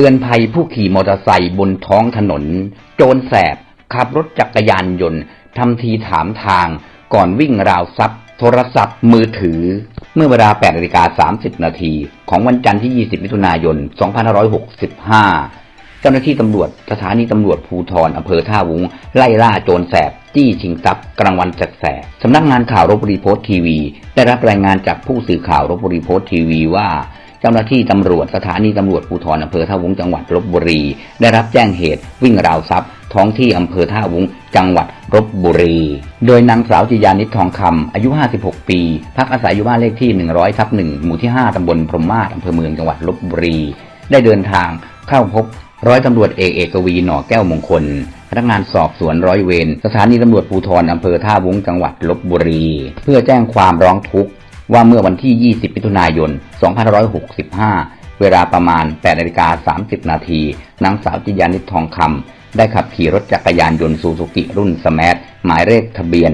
เตือนภัยผู้ขี่มอเตอร์ไซค์บนท้องถนน โจรแสบ ขับรถจักรยานยนต์ทำทีถามทาง ก่อนวิ่งราวทรัพย์ โทรศัพท์ มือถือ เมื่อเวลา8นาฬิกา30 นาที ของวันจันทร์ที่ 20 มิถุนายน 2565 เจ้าหน้าที่ตำรวจสถานีตำรวจภูทรอำเภอท่าวุ้งไล่ล่าโจรแสบ จี้ชิงทรัพย์กลางวันแสกสำนักงานข่าวรบบุรีโพสต์ทีวี ได้รับรายงานจากผู้สื่อข่าวรบบุรีโพสต์ทีวีว่า เจ้าหน้าที่ตำรวจสถานีตำรวจภูธรอำเภอท่าวุ้งจังหวัดลบบุรี ได้รับแจ้งเหตุวิ่งราวทรัพย์ ท้องที่อำเภอท่าวุ้งจังหวัดลบบุรี โดยนางสาวจิยานิดทองคำอายุ 56 ปี พักอาศัยอยู่บ้านเลขที่ 100ทับ1หมู่ที่ 5ตำบลพรหมมาศอำเภอเมืองจังหวัดลบบุรี ได้เดินทางเข้าพบร้อยตำรวจเอกเอกวีหน่อแก้วมงคล พนักงานสอบสวนร้อยเวรสถานีตำรวจภูธรอำเภอท่าวุ้งจังหวัดลบบุรี เพื่อแจ้งความร้องทุกข์ ว่าเมื่อวันที่ 20มิถุนายน 2565 เวลาประมาณ8นาฬิกา30 นาทีนางสาวจิยานิททองคำได้ขับขี่รถจักรยานยนต์ซูซูกิรุ่นสมาร์ทหมายเลขทะเบียน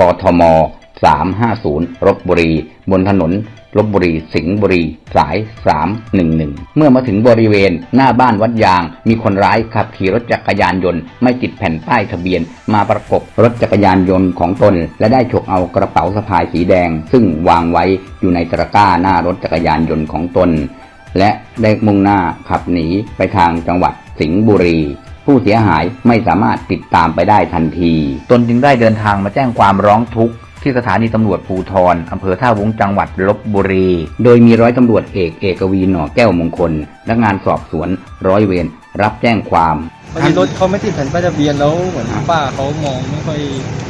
กทม 350รบบุรี บนถนน ลบบุรีสิงห์บุรีสาย 311 เมื่อมาถึงบริเวณหน้าบ้านวัดยาง มีคนร้ายขับขี่รถจักรยานยนต์ไม่ติดแผ่นป้ายทะเบียน มาประกบรถจักรยานยนต์ของตน และได้ฉกเอากระเป๋าสะพายสีแดง ซึ่งวางไว้อยู่ในตะกร้าหน้ารถจักรยานยนต์ของตน และได้มุ่งหน้าขับหนีไปทางจังหวัดสิงห์บุรีผู้เสียหายไม่สามารถติดตามไปได้ทันที ตนจึงได้เดินทางมาแจ้งความร้องทุกข์ ที่สถานีตำรวจภูทรอำเภอท่าวุ้งจังหวัดลบบุรี โดยมีร้อยตำรวจเอกเอกวีหน่อแก้วมงคลพนักงานสอบสวนร้อยเวรรับแจ้งความบางทีรถเขาไม่ติดแผ่นป้ายทะเบียนแล้วเหมือนป้าเขามองไม่ค่อย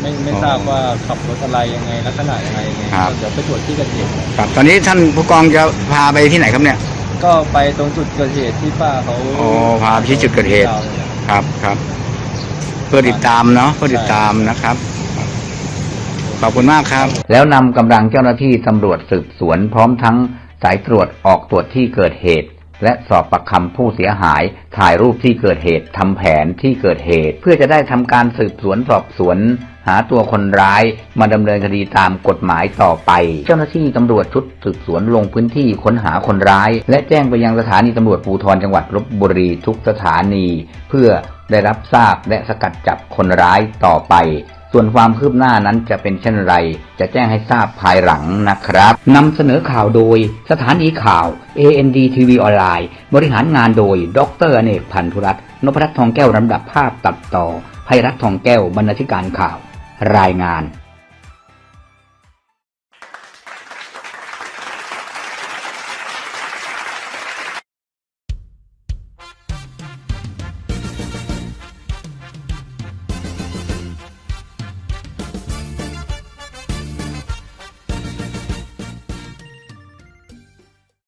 ไม่ไม่ทราบว่าขับรถอะไรยังไงลักษณะยังไงยังไงครับ เดี๋ยวไปตรวจที่เกิดเหตุครับตอนนี้ท่านผู้กองจะพาไปที่ไหนครับเนี่ย ก็ไปตรงจุดเกิดเหตุที่ป้าเขาอ๋อพาไปที่จุดเกิดเหตุ ครับครับ เพื่อติดตามเนาะเพื่อติดตามนะครับ ขอบคุณมากครับ แล้วนำกำลังเจ้าหน้าที่ตำรวจสืบสวนพร้อมทั้งสายตรวจออกตรวจที่เกิดเหตุ และสอบปากคำผู้เสียหาย ถ่ายรูปที่เกิดเหตุทำแผนที่เกิดเหตุ เพื่อจะได้ทำการสืบสวนสอบสวนหาตัวคนร้ายมาดำเนินคดีตามกฎหมายต่อไป เจ้าหน้าที่ตำรวจชุดสืบสวนลงพื้นที่ค้นหาคนร้าย และแจ้งไปยังสถานีตำรวจภูธรจังหวัดลบบุรีทุกสถานี เพื่อได้รับทราบและสกัดจับคนร้ายต่อไป ส่วนความคืบหน้านั้นจะเป็นเช่นไร จะแจ้งให้ทราบภายหลังนะครับนำเสนอข่าวโดยสถานีข่าว AND TV ออนไลน์ บริหารงานโดย ดรอเนกพันธุรัตน์นพรัตน์ทองแก้วลำดับภาพตัดต่อภัยรัตน์ทองแก้วบรรณาธิการข่าว รายงาน